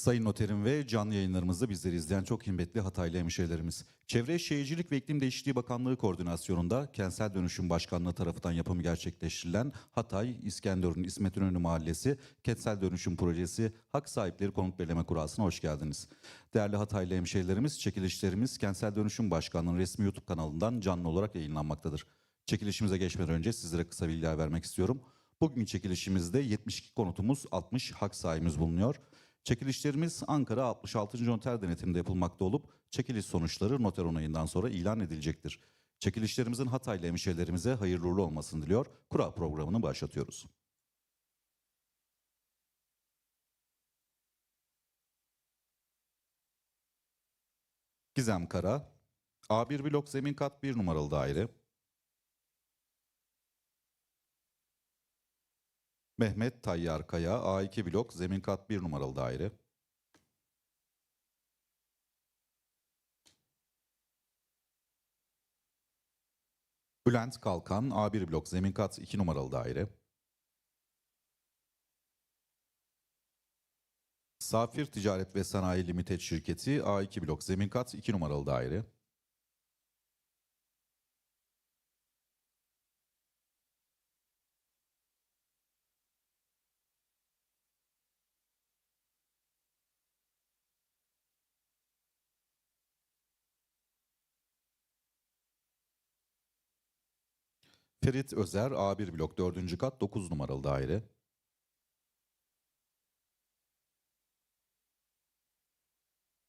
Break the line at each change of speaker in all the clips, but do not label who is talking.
Sayın Noterim ve canlı yayınlarımızda bizleri izleyen çok kıymetli Hataylı hemşehrilerimiz. Çevre Şehircilik ve İklim Değişikliği Bakanlığı koordinasyonunda Kentsel Dönüşüm Başkanlığı tarafından yapımı gerçekleştirilen Hatay, İskenderun, İsmet İnönü Mahallesi Kentsel Dönüşüm Projesi Hak Sahipleri Konut Belirleme Kurası'na hoş geldiniz. Değerli Hataylı hemşehrilerimiz, çekilişlerimiz Kentsel Dönüşüm Başkanlığı'nın resmi YouTube kanalından canlı olarak yayınlanmaktadır. Çekilişimize geçmeden önce sizlere kısa bilgiler vermek istiyorum. Bugün çekilişimizde 72 konutumuz, 60 hak sahibimiz bulunuyor. Çekilişlerimiz Ankara 66. Noter denetiminde yapılmakta olup çekiliş sonuçları noter onayından sonra ilan edilecektir. Çekilişlerimizin Hataylı hemşehrilerimize hayırlı uğurlu olmasını diliyor. Kura programını başlatıyoruz. Gizem Kara, A1 blok zemin kat 1 numaralı daire. Mehmet Tayyar Kaya, A2 blok zemin kat 1 numaralı daire. Bülent Kalkan, A1 blok zemin kat 2 numaralı daire. Safir Ticaret ve Sanayi Limited Şirketi, A2 blok zemin kat 2 numaralı daire. Ferit Özer, A1 blok 4. kat 9 numaralı daire.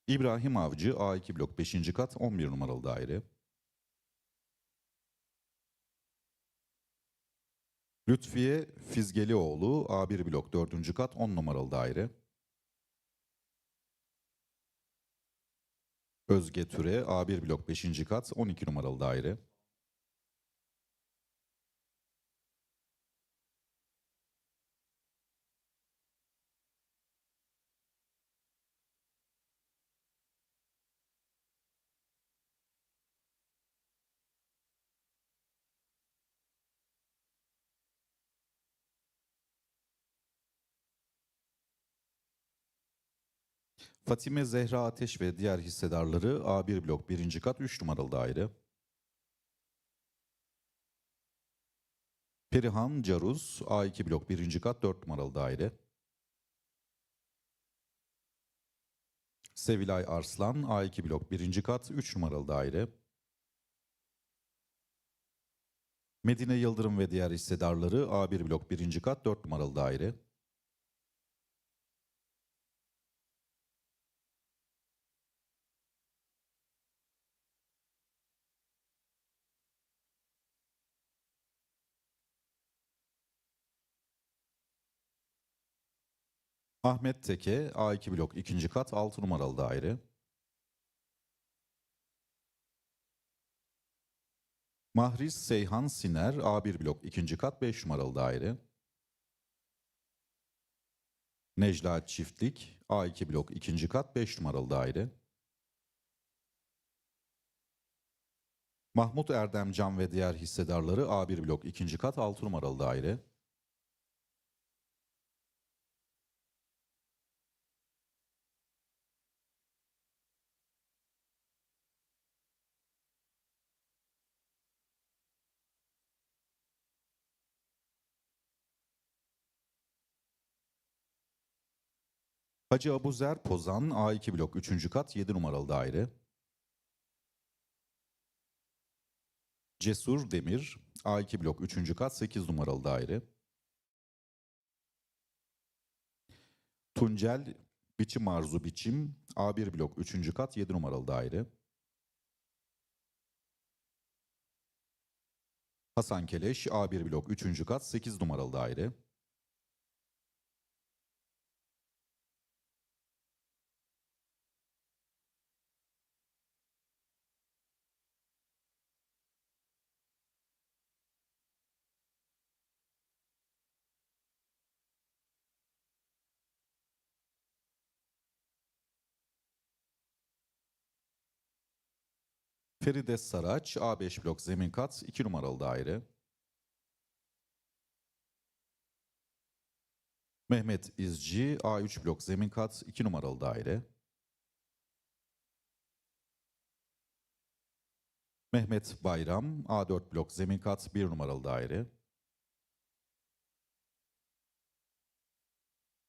İbrahim Avcı, A2 blok 5. kat 11 numaralı daire. Lütfiye Fizgelioğlu, A1 blok 4. kat 10 numaralı daire. Özge Türe, A1 blok 5. kat 12 numaralı daire. Fatime Zehra Ateş ve diğer hissedarları A1 blok 1. kat 3 numaralı daire. Perihan Caruz A2 blok 1. kat 4 numaralı daire. Sevilay Arslan A2 blok 1. kat 3 numaralı daire. Medine Yıldırım ve diğer hissedarları A1 blok 1. kat 4 numaralı daire. Ahmet Teke A2 blok 2. kat 6 numaralı daire. Mahris Seyhan Siner A1 blok 2. kat 5 numaralı daire. Necla Çiftlik A2 blok 2. kat 5 numaralı daire. Mahmut Erdem Can ve diğer hissedarları A1 blok 2. kat 6 numaralı daire. Hacı Abuzer Pozan A2 blok 3. kat 7 numaralı daire. Cesur Demir A2 blok 3. kat 8 numaralı daire. Tuncel Biçim Arzu Biçim A1 blok 3. kat 7 numaralı daire. Hasan Keleş A1 blok 3. kat 8 numaralı daire. Feride Saraç A5 blok zemin kat 2 numaralı daire. Mehmet İzci A3 blok zemin kat 2 numaralı daire. Mehmet Bayram A4 blok zemin kat 1 numaralı daire.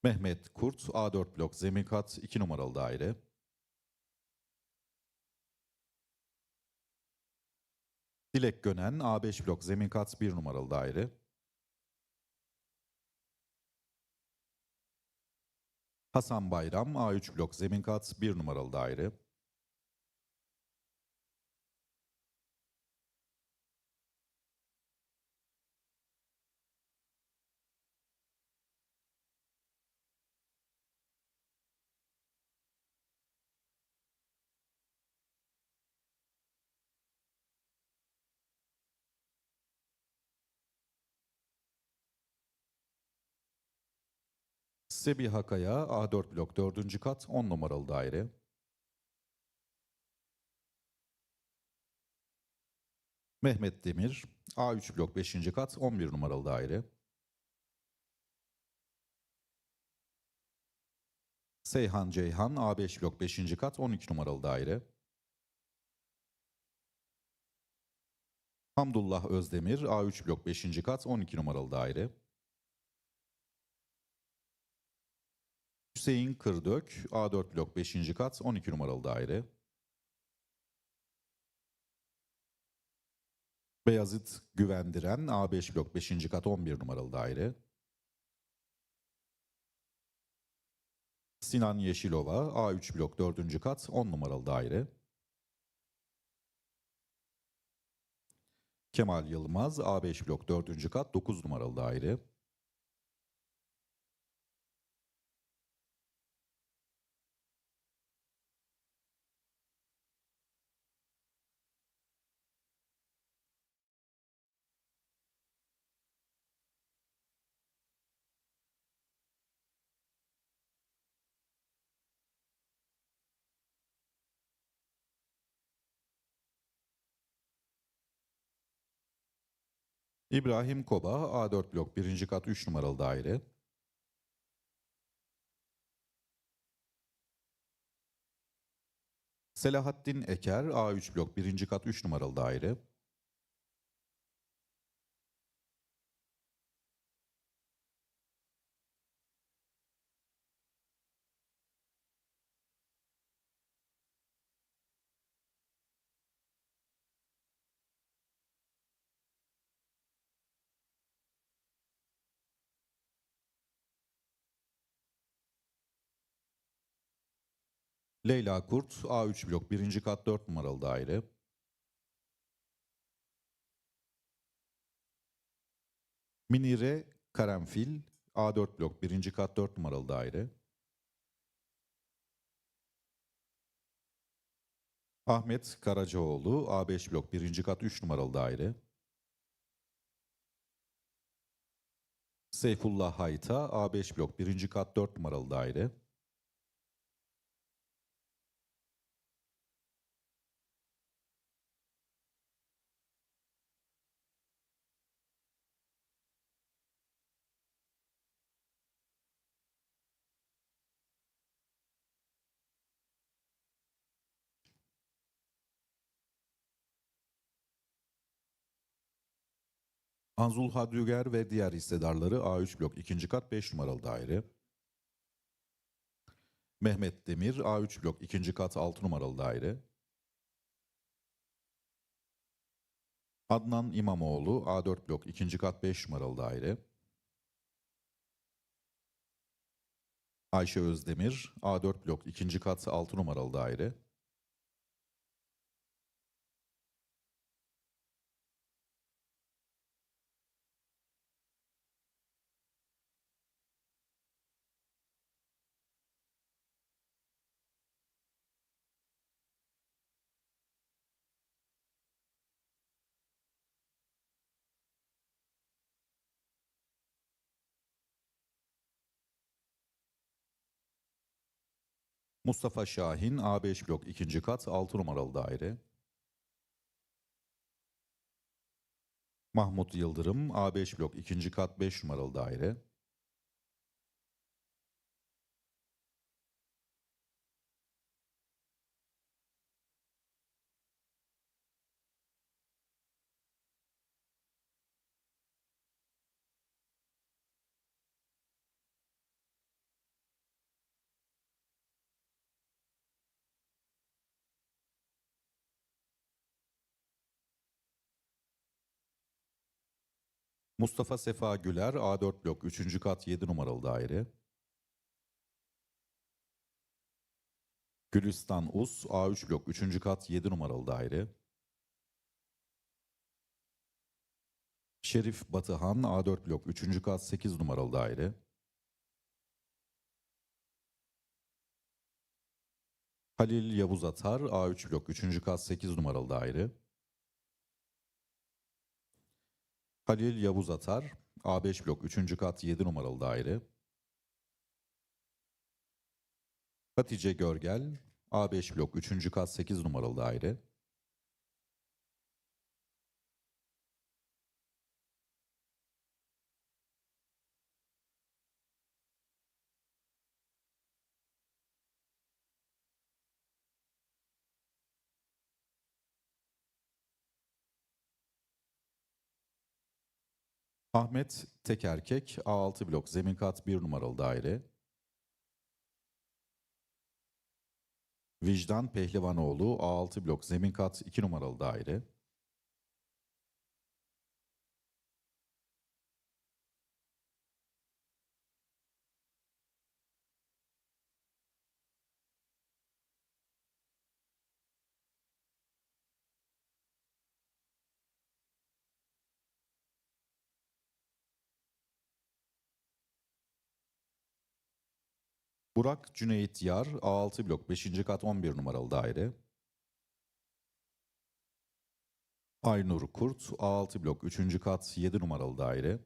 Mehmet Kurt A4 blok zemin kat 2 numaralı daire. Dilek Gönen A5 blok zemin kat 1 numaralı daire. Hasan Bayram A3 blok zemin kat 1 numaralı daire. Sebiha Kaya A4 blok 4. kat 10 numaralı daire. Mehmet Demir A3 blok 5. kat 11 numaralı daire. Seyhan Ceyhan A5 blok 5. kat 12 numaralı daire. Hamdullah Özdemir A3 blok 5. kat 12 numaralı daire. Hüseyin Kırdök, A4 blok 5. kat 12 numaralı daire. Beyazıt Güvendiren, A5 blok 5. kat 11 numaralı daire. Sinan Yeşilova, A3 blok 4. kat 10 numaralı daire. Kemal Yılmaz, A5 blok 4. kat 9 numaralı daire. İbrahim Koba, A4 blok 1. kat 3 numaralı daire. Selahattin Eker, A3 blok 1. kat 3 numaralı daire. Leyla Kurt, A3 blok 1. kat 4 numaralı daire. Minire Karanfil, A4 blok 1. kat 4 numaralı daire. Ahmet Karacaoğlu, A5 blok 1. kat 3 numaralı daire. Seyfullah Hayta, A5 blok 1. kat 4 numaralı daire. Anzul Hadrüger ve diğer hissedarları A3 blok 2. kat 5 numaralı daire. Mehmet Demir A3 blok 2. kat 6 numaralı daire. Adnan İmamoğlu A4 blok 2. kat 5 numaralı daire. Ayşe Özdemir A4 blok 2. kat 6 numaralı daire. Mustafa Şahin A5 blok 2. kat 6 numaralı daire. Mahmut Yıldırım A5 blok 2. kat 5 numaralı daire. Mustafa Sefa Güler A4 blok 3. kat 7 numaralı daire. Gülistan Us A3 blok 3. kat 7 numaralı daire. Şerif Batıhan A4 blok 3. kat 8 numaralı daire. Halil Yavuz Atar A3 blok 3. kat 8 numaralı daire. Halil Yavuz Atar A5 blok 3. kat 7 numaralı daire. Hatice Görgel A5 blok 3. kat 8 numaralı daire. Ahmet Tekerkek A6 blok zemin kat 1 numaralı daire. Vicdan Pehlivanoğlu A6 blok zemin kat 2 numaralı daire. Burak Cüneyt Yar A6 blok 5. kat 11 numaralı daire. Aynur Kurt A6 blok 3. kat 7 numaralı daire.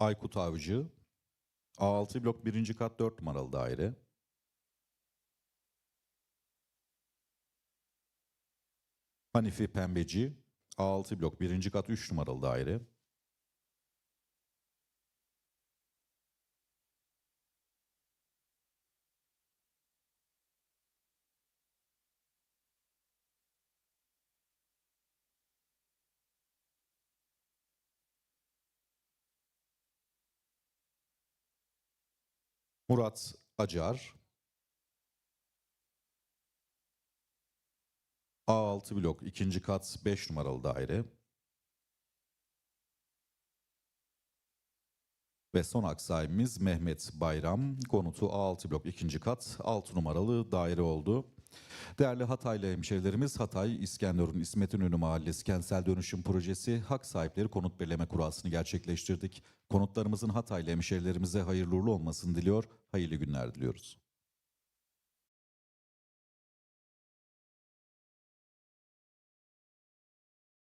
Aykut Avcı A6 blok 1. kat 4 numaralı daire. Hanifi Pembeci A6 blok 1. kat 3 numaralı daire. Murat Acar A6 blok 2. kat 5 numaralı daire. Ve son aksayimiz Mehmet Bayram. Konutu A6 blok 2. kat 6 numaralı daire oldu. Değerli Hataylı hemşehrilerimiz Hatay İskenderun İsmet İnönü Mahallesi Kentsel Dönüşüm Projesi hak sahipleri konut belirleme kurasını gerçekleştirdik. Konutlarımızın Hataylı hemşehrilerimize hayırlı uğurlu olmasını diliyor, hayırlı günler diliyoruz.